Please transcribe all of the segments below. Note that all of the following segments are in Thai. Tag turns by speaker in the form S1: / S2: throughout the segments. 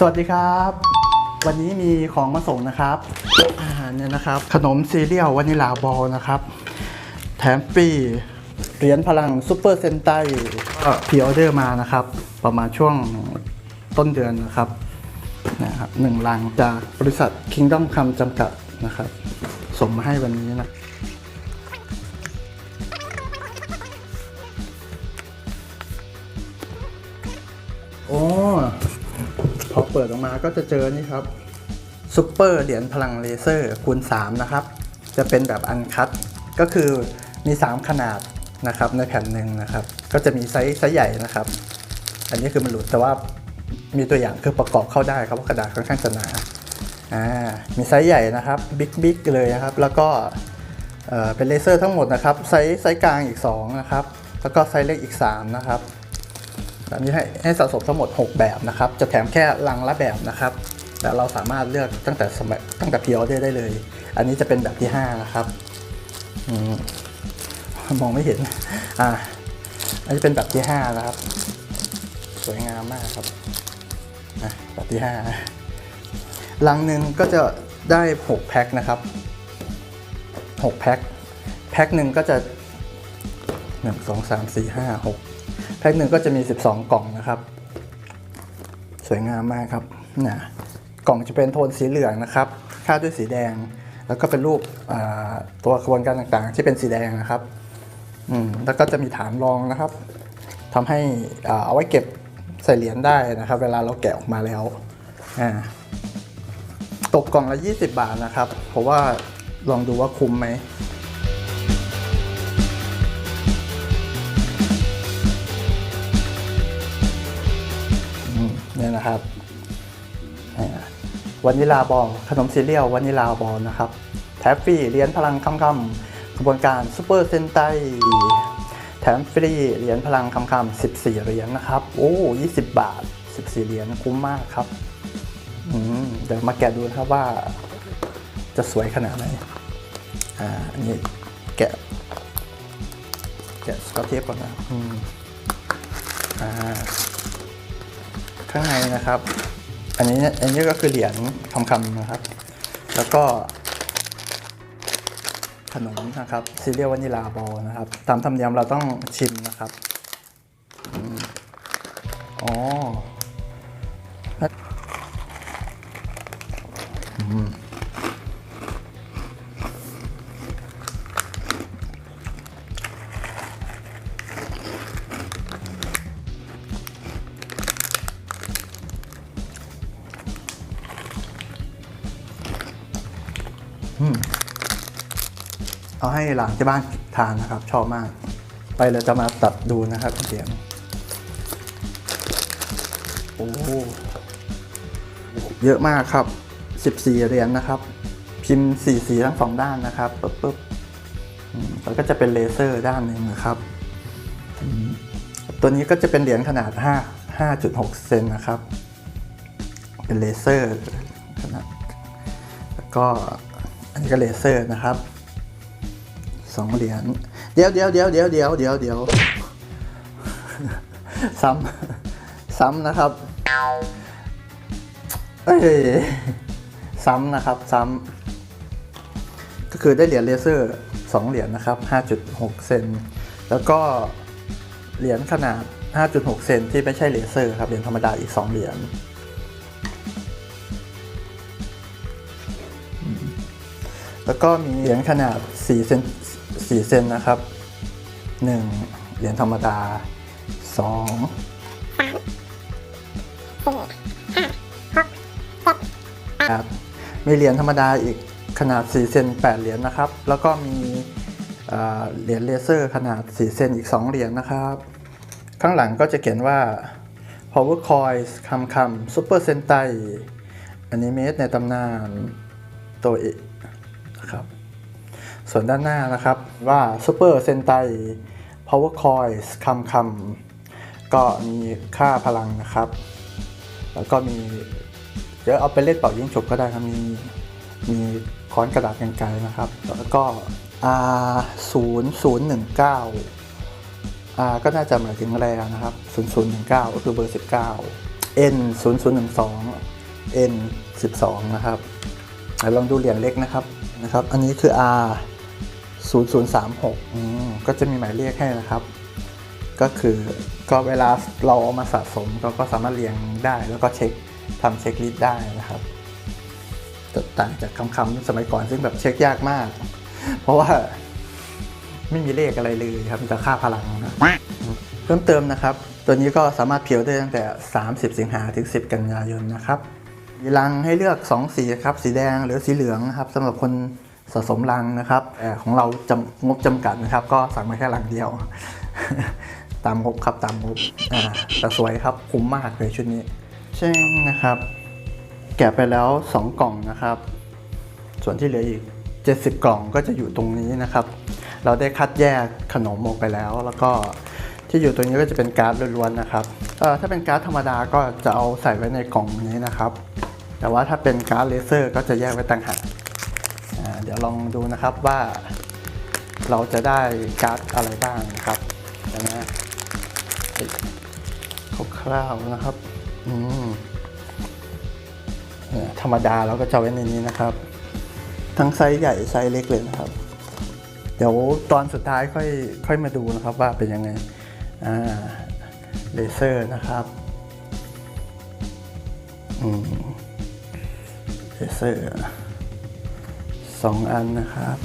S1: สวัสดีครับ วันนี้มีของมาส่งนะครับ อาหารเนี่ยนะครับ ขนมซีเรียลวานิลาบอลนะครับ แถมฟรีเหรียญพลังซูเปอร์เซนไตก็พรีออเดอร์มานะครับ ประมาณช่วงต้นเดือนนะครับนะครับหนึ่งลังจากบริษัท Kingdom คำจำกัดนะครับส่งมาให้วันนี้นะ เปิดออกมาก็จะเจอนี่ครับซุปเปอร์เหรียญพลังเลเซอร์คูณ 3 นะครับ จะเป็นแบบอันคัตก็คือมี 3 ขนาดนะครับในแผ่นหนึ่งนะครับ ก็จะมีไซส์ไซส์ใหญ่นะครับ อันนี้คือมันหลุดแต่ว่ามีตัวอย่างคือประกอบเข้าได้ครับเพราะกระดาษค่อนข้างจะหนาอ่ามีไซส์ใหญ่นะครับบิ๊กบิ๊กเลยนะครับ แล้วก็เอ่อเป็นเลเซอร์ทั้งหมดนะครับไซส์ไซส์กลางอีก 2 นะครับ แล้วก็ไซส์เล็กอีก 3 นะครับ แบบนี้ให้ให้สะสมทั้งหมด 6 แบบนะครับ จะแถมแค่ลังละแบบนะครับ แต่เราสามารถเลือกตั้งแต่สมัยตั้งแต่พ r ออเดอร์ได้เลย อันนี้จะเป็นแบบที่ 5 นะครับอมมองไม่เห็น อ่า อันนี้เป็นแบบที่ 5 นะครับ สวยงามมากครับอะแบบที่ 5 ลังหนึ่งก็จะได้ 6 แพ็คนะครับ 6 แพ็ค แพ็คหนึ่งก็จะ 1 2 3 4 5 6 แพ็คหนึ่งก็จะมี 12 กล่องนะครับ สวยงามมากครับนะกล่องจะเป็นโทนสีเหลืองนะครับคาดด้วยสีแดง แล้วก็เป็นรูปตัวกระบวนการต่างๆ ที่เป็นสีแดงนะครับอืมแล้วก็จะมีฐานรองนะครับทำให้อ่าเอาไว้เก็บใส่เหรียญได้นะครับ เวลาเราแกะออกมาแล้วอ่าตกกล่องละ 20 บาทนะครับ เพราะว่าลองดูว่าคุ้มไหม นะครับวานิลาบอลขนมซีเรียลวานิลาบอลนะครับแถมฟรีเหรียญพลังคำคำกระบวนการซูเปอร์เซนไตแถมฟรีเหรียญพลังคำคำ14เหรียญนะครับ โอ้20บาท14เหรียญคุ้มมากครับเดี๋ยวมาแกะดูนะครับว่า จะสวยขนาดไหนอ่าอันนี้แกะ แกะสกอตเทปก่อนนะอืมอ่า ข้างในนะครับ อันนี้อันนี้ก็คือเหรียญคำคำนะครับ แล้วก็ขนมนะครับซีเรียลวานิลาบอลนะครับ ตามธรรมเนียมเราต้องชิมนะครับอ๋ออืม ห้หลานที่บ้านทานนะครับ ชอบมาก ไปเราจะมาตัดดูนะครับเหรียญโอ้เยอะมากครับ 14 เหรียญนะครับ พิมพ์สีสีทั้งสองด้านนะครับปึ๊บปึ๊บแล้วก็จะเป็นเลเซอร์ด้านหนึ่งนะครับ ตัวนี้ก็จะเป็นเหรียญขนาด 5 5.6 เซนนะครับ เป็นเลเซอร์ขนาดแล้วก็อันนี้ก็เลเซอร์นะครับ สองเหรียญเดี๋ยวเดี๋ยวเดี๋ยวเดี๋ยวเดี๋ยวเดี๋ยวเดี๋ยวซ้ำซ้ำนะครับเอ้ยซ้ำนะครับซ้ำก็คือได้เหรียญเลเซอร์สองเหรียญนะครับ 5.6 เซนแล้วก็เหรียญขนาด 5.6 เซนที่ไม่ใช่เลเซอร์ครับเหรียญธรรมดาอีก 2 เหรียญแล้วก็มีเหรียญขนาด4เซน 4เซนนะครับ 1 เหรียญธรรมดา2ครับมีเหรียญธรรมดาอีกขนาด 4 เซน8 เหรียญนะครับ แล้วก็มีเอ่อเหรียญเลเซอร์ขนาด 4 เซนอีก 2 เหรียญนะครับ ข้างหลังก็จะเขียนว่า power coins คำคำ super sentai อนิเมะในตำนานตัวเอกนะครับ ส่วนด้านหน้านะครับว่า Super Sentai Power Coins คำคำก็มีค่าพลังนะครับ แล้วก็มีเดี๋ยวเอาไปเล่นเป่ายิงฉุบก็ได้ครับ มีมีค้อนกระดาษกันไกลนะครับ แล้วก็ R 0 0 1 9 R ก็น่าจะหมายถึงแรนะครับ 0019 ก็คือเบอร์ 19 N 0 0 1 2 N 12 นะครับอะลองดูเหรียญเล็กนะครับนะครับ อันนี้คือ R 0036 ก็จะมีหมายเลขให้นะครับ ก็คือก็เวลาเราเอามาสะสมก็ก็สามารถเรียงได้แล้วก็เช็คทำเช็คลิสต์ได้นะครับต่างจากคำๆสมัยก่อนซึ่งแบบเช็คยากมาก เพราะว่าไม่มีเลขอะไรเลยครับมีแต่ค่าพลังนะเพิ่มเติมนะครับ ตัวนี้ก็สามารถเพียวได้ตั้งแต่ 30 สิงหาถึง 10 กันยายนนะครับมีรังให้เลือก 2 สีครับ สีแดงหรือสีเหลืองนะครับสำหรับคน สะสมรังนะครับแต่ของเราจำงบจำกัดนะครับ ก็สั่งมาแค่รังเดียว ตามงบครับตามงบอ่าแต่สวยครับคุ้มมากเลยชุดนี้เช่งนะครับ แกะไปแล้ว 2 กล่องนะครับ ส่วนที่เหลืออีก 70 กล่องก็จะอยู่ตรงนี้นะครับ เราได้คัดแยกขนมออกไปแล้ว แล้วก็ที่อยู่ตรงนี้ก็จะเป็นการ์ดล้วนๆนะครับเอ่อถ้าเป็นการ์ดธรรมดาก็จะเอาใส่ไว้ในกล่องนี้นะครับ แต่ว่าถ้าเป็นการ์ดเลเซอร์ก็จะแยกไว้ต่างหากอ่าเดี๋ยวลองดูนะครับว่าเราจะได้การ์ดอะไรบ้างนะครับเดี๋ยวนะคร่าวๆนะครับอืมเนี่ยธรรมดาเราก็จะไว้ในนี้นะครับ ทั้งไซส์ใหญ่ไซส์เล็กเลยนะครับ เดี๋ยวตอนสุดท้ายค่อยค่อยมาดูนะครับว่าเป็นยังไงอ่าเลเซอร์นะครับอืมเลเซอร์ สองอันนะครับ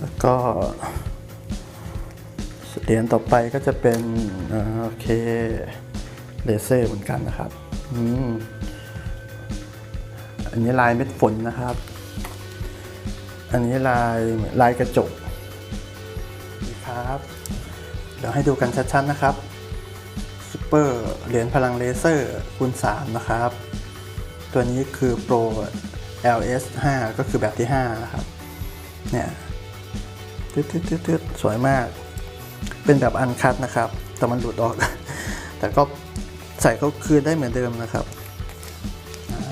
S1: แล้วก็เหรียญต่อไปก็จะเป็นโอเคเลเซอร์เหมือนกันนะครับอืมอันนี้ลายเม็ดฝนนะครับ อันนี้ลายลายกระจกนี่ครับ เดี๋ยวให้ดูกันชัดๆนะครับซูเปอร์เหรียญพลังเลเซอร์คูณ3นะครับ ตัวนี้คือ Pro LS 5 ก็คือแบบที่ 5 นะครับ เนี่ยตืดๆๆๆสวยมาก เป็นแบบอันคัดนะครับ แต่มันหลุดออก แต่ก็ใส่เขาคืนได้เหมือนเดิมนะครับ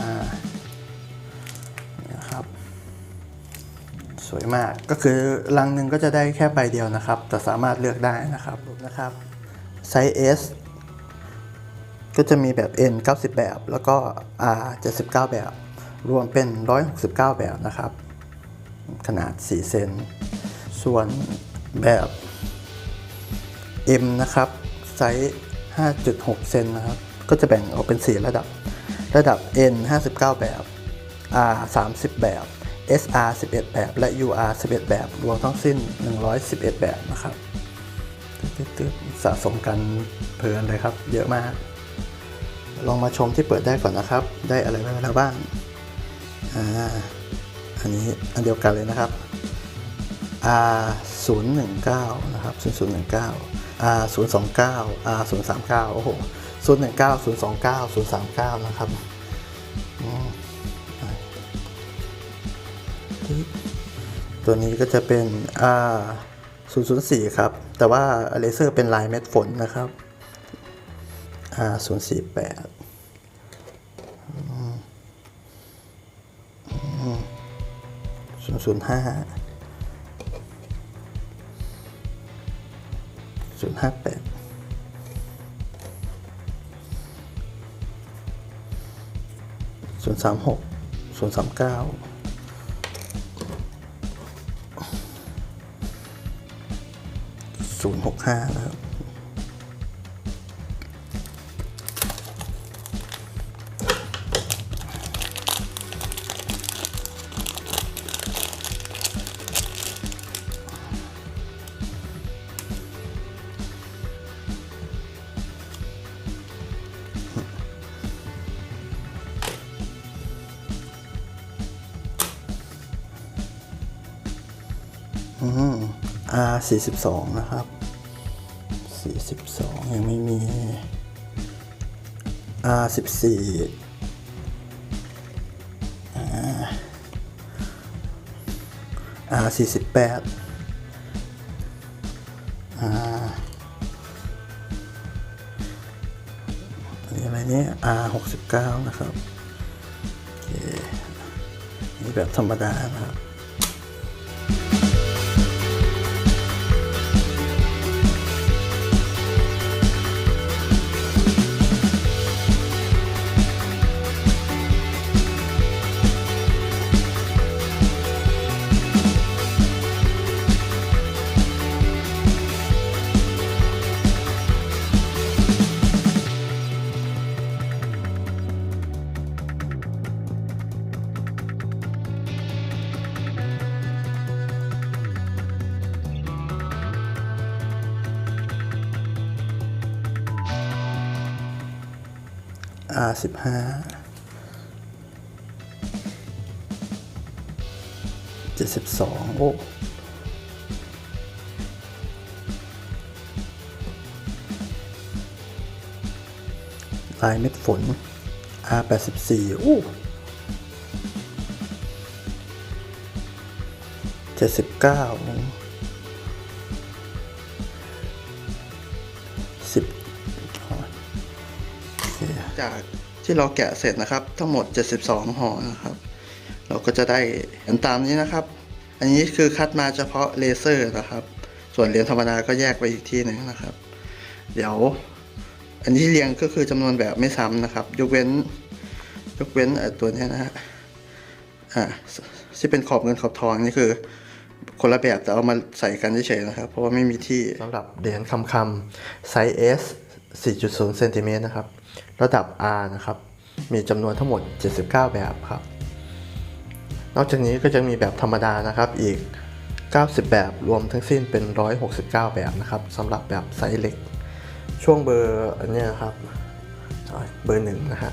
S1: อ่านะครับ สวยมาก ก็คือลังหนึ่งก็จะได้แค่ใบเดียวนะครับ แต่สามารถเลือกได้นะครับนะครับ ไซส์ S ก็จะมีแบบ N 90 แบบ แล้วก็ R 79 แบบ รวมเป็น 169 แบบนะครับ ขนาด 4 เซน ส่วนแบบ M นะครับ ไซส์ 5.6 เซนนะครับ ก็จะแบ่งออกเป็น 4 ระดับ ระดับ N 59 แบบ R 30 แบบ SR 11 แบบ และ UR 11 แบบ รวมทั้งสิ้น 111 แบบนะครับสะสมกันเพลินเลยครับ เยอะมาก ลองมาชมที่เปิดได้ก่อนนะครับ ได้อะไรบ้างบ้าง อ่าอันนี้อันเดียวกันเลยนะครับ R 0 1 9นะครับ0 0 1 9 R 0 2 9 R 0 3 9โอ้โห0 1 9 0 2 9 0 3 9 นะครับตัวนี้ก็จะเป็น R 0 0 4ครับ แต่ว่าเลเซอร์เป็นลายเม็ดฝนนะครับ R 0 4 8 ศูนย์ศูนย์ห้าศูนย์ห้าแปดศูนย์สามหกศูนย์สามเก้าศูนย์หกห้านะครับ อืม R 42นะครับ 42 ยังไม่มี R 14 R 48อ่าอันนี้อะไรเนี่ย R 69นะครับ โอเค นี่แบบธรรมดานะครับ R สิบห้าเจ็ดสิบสองโอ้ลายเม็ดฝน R แปดสิบสี่โอ้เจ็ดสิบเก้าสิบ จากที่เราแกะเสร็จนะครับ ทั้งหมด 72ห่อนะครับ เราก็จะได้เหรียญตามนี้นะครับ อันนี้คือคัดมาเฉพาะเลเซอร์นะครับ ส่วนเหรียญธรรมดาก็แยกไปอีกที่หนึ่งนะครับ เดี๋ยว อันที่เรียงก็คือจำนวนแบบไม่ซ้ำนะครับ ยกเว้น ยกเว้นตัวนี้นะฮะอ่าที่เป็นขอบเงินขอบทองนี่คือคนละแบบแต่เอามาใส่กันเฉยๆนะครับ เพราะว่าไม่มีที่สำหรับเหรียญคำคำไซส์ S 4.0เซนติเมตรนะครับ ระดับ R นะครับ มีจำนวนทั้งหมด 79 แบบครับ นอกจากนี้ก็จะมีแบบธรรมดานะครับอีก 90 แบบรวมทั้งสิ้นเป็น 169 แบบนะครับสำหรับแบบไซส์เล็ก ช่วงเบอร์อันเนี้ยครับเบอร์หนึ่งนะฮะ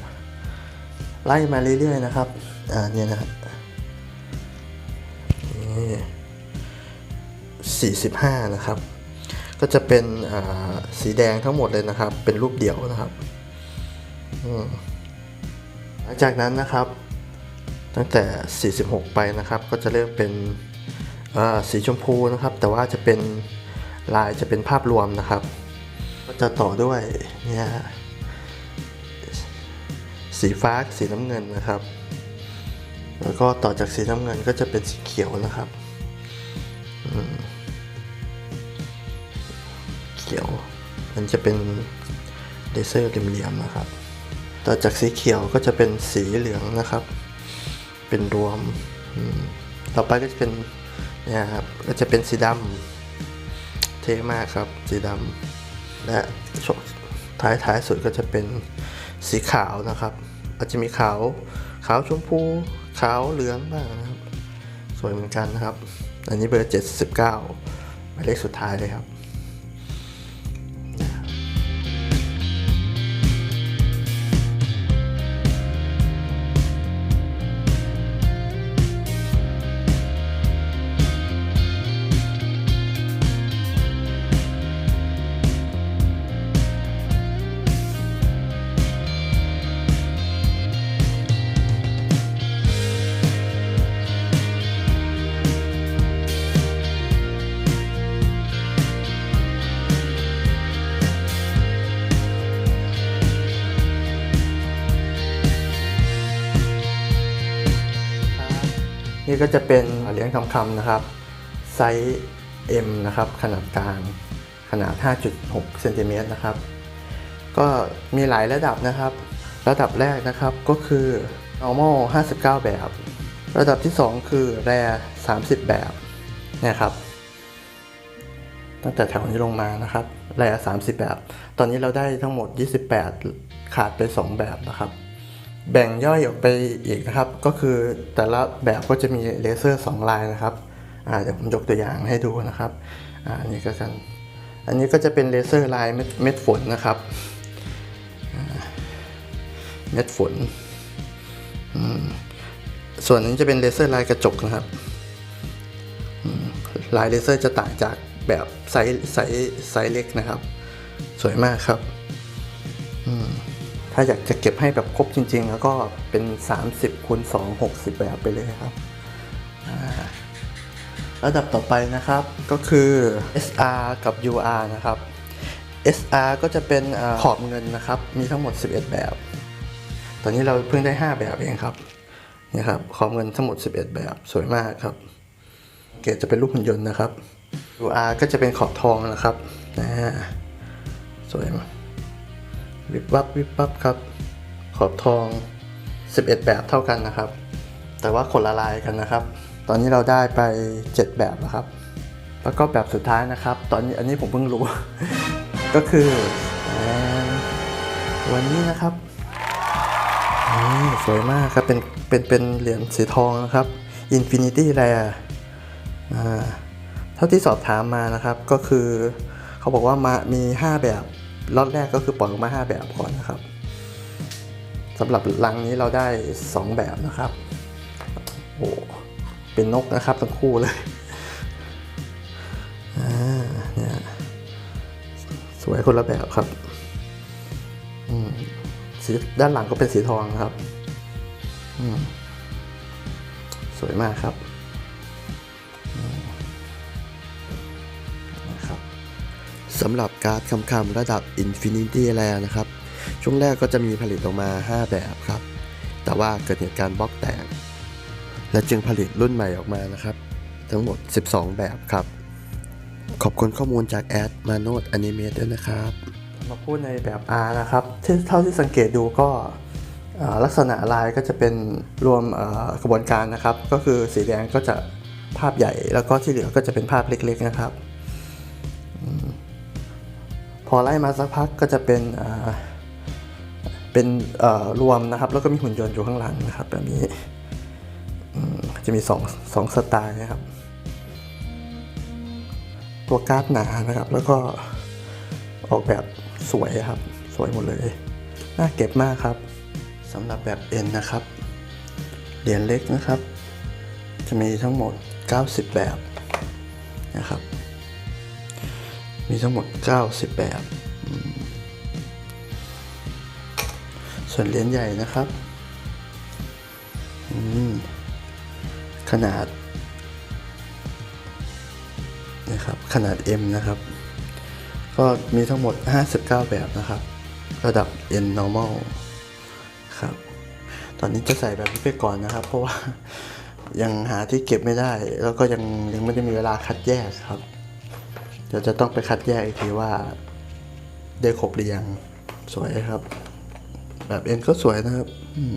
S1: ไล่มาเรื่อยๆนะครับอ่าเนี่ยนะฮะนี่45นะครับ ก็จะเป็นอ่าสีแดงทั้งหมดเลยนะครับ เป็นรูปเดี่ยวนะครับ หลังจากนั้นนะครับ ตั้งแต่ 46 ไปนะครับ ก็จะเริ่มเป็นสีชมพูนะครับ แต่ว่าจะเป็นลายจะเป็นภาพรวมนะครับ ก็จะต่อด้วยเนี่ยสีฟ้าสีน้ำเงินนะครับ แล้วก็ต่อจากสีน้ำเงินก็จะเป็นสีเขียวนะครับเขียว มันจะเป็นเลเซอร์เหลี่ยมๆนะครับ ต่อจากสีเขียวก็จะเป็นสีเหลืองนะครับ เป็นรวม ต่อไปก็จะเป็นเนี่ยครับก็จะเป็นสีดำเท่มากครับ สีดำและช่วท้ายท้ายสุดก็จะเป็นสีขาวนะครับอาจจะมีขาวขาวชมพูขาวเหลืองบ้างนะครับ สวยเหมือนกันนะครับ อันนี้เบอร์ 79หมายเลขสุดท้ายเลยครับ นี่ก็จะเป็นเหรียญคำคำนะครับ ไซส์ M นะครับ ขนาดกลางขนาด 5.6เซนติเมตรนะครับ ก็มีหลายระดับนะครับ ระดับแรกนะครับก็คือ normal 59 แบบ ระดับที่ 2 คือ rare 30 แบบเนี่ยครับ ตั้งแต่แถวนี้ลงมานะครับแร30 แบบ ตอนนี้เราได้ทั้งหมด 28 ขาดไป 2 แบบนะครับ แบ่งย่อยออกไปอีกนะครับ ก็คือแต่ละแบบก็จะมีเลเซอร์ 2 ลายนะครับเดี๋ยวผมยกตัวอย่างให้ดูนะครับอันนี้ก็กัน อันนี้ก็จะเป็นเลเซอร์ลายเม็ดฝนนะครับเม็ดฝน ส่วนนี้จะเป็นเลเซอร์ลายกระจกนะครับลายเลเซอร์จะต่างจากแบบไซส์ไซส์ไซส์เล็กนะครับ สวยมากครับ ถ้าอยากจะเก็บให้แบบครบจริง ๆ แล้วก็เป็น 30คูณ2 60 แบบไปเลยครับระดับต่อไปนะครับก็คือ SR กับ UR นะครับ SR ก็จะเป็นอขอบเงินนะครับ มีทั้งหมด 11 แบบ ตอนนี้เราเพิ่งได้ 5 แบบเองครับนี่ครับขอบเงินทั้งหมด 11 แบบสวยมากครับ เกรดจะเป็นรูปหุ่นยนต์นะครับ UR ก็จะเป็นขอบทองนะครับนะสวยมาก วิบวับวิบวับครับ ขอบทอง 11 แบบเท่ากันนะครับ แต่ว่าคนละลายกันนะครับ ตอนนี้เราได้ไป 7 แบบแล้วครับ แล้วก็แบบสุดท้ายนะครับ ตอนนี้อันนี้ผมเพิ่งรู้ ก็คือวันนี้นะครับนี่สวยมากครับ เป็น เป็น เป็นเหรียญสีทองนะครับ Infinity Rare อ่าเท่าที่สอบถามมานะครับ ก็คือเขาบอกว่ามามี 5 แบบ ล็อตแรกก็คือปล่อยออกมา 5 แบบก่อนนะครับสำหรับลังนี้เราได้ 2 แบบนะครับโอ้เป็นนกนะครับทั้งคู่เลยอ่าเนี่ยสวยคนละแบบครับสีด้านหลังก็เป็นสีทองครับสวยมากครับ
S2: สำหรับการ์ดคำคำระดับ Infinity r a r e นะครับ ช่วงแรกก็จะมีผลิตออกมา 5 แบบครับ แต่ว่าเกิดเหตุการณ์บล็อกแตก และจึงผลิตรุ่นใหม่ออกมานะครับ ทั้งหมด 12 แบบครับ ขอบคุณข้อมูลจากแอดมาโนดอนิเมตด้วยนะครับ
S1: มาพูดในแบบ R นะครับเท่าที่สังเกตดูก็ลักษณะลายก็จะเป็นรวมกระบวนการนะครับ ก็คือสีแดงก็จะภาพใหญ่แล้วก็ที่เหลือก็จะเป็นภาพเล็กๆนะครับ อไล่มาสักพักก็จะเป็นเป็นรวมนะครับ แล้วก็มีหุ่นยนต์อยู่ข้างหลังนะครับแบบนี้จะมีสองสองสไตล์นะครับ ตัวการ์ดหนานะครับ แล้วก็ออกแบบสวยครับ สวยหมดเลย น่าเก็บมากครับสำหรับแบบ N นะครับ เหรียญเล็กนะครับ จะมีทั้งหมด 90 แบบนะครับ มีทั้งหมด 90 แบบ ส่วนเหรียญใหญ่นะครับ ขนาดนะครับ ขนาด M นะครับ ก็มีทั้งหมด 59 แบบนะครับ ระดับ N normal ครับ ตอนนี้จะใส่แบบนี้ไปก่อนนะครับ เพราะว่ายังหาที่เก็บไม่ได้ แล้วก็ยังยังไม่ได้มีเวลาคัดแยกครับ เราจะต้องไปคัดแยกอีกทีว่า ได้ครบหรือยัง สวยครับ แบบเอ็นก็สวยนะครับ อืม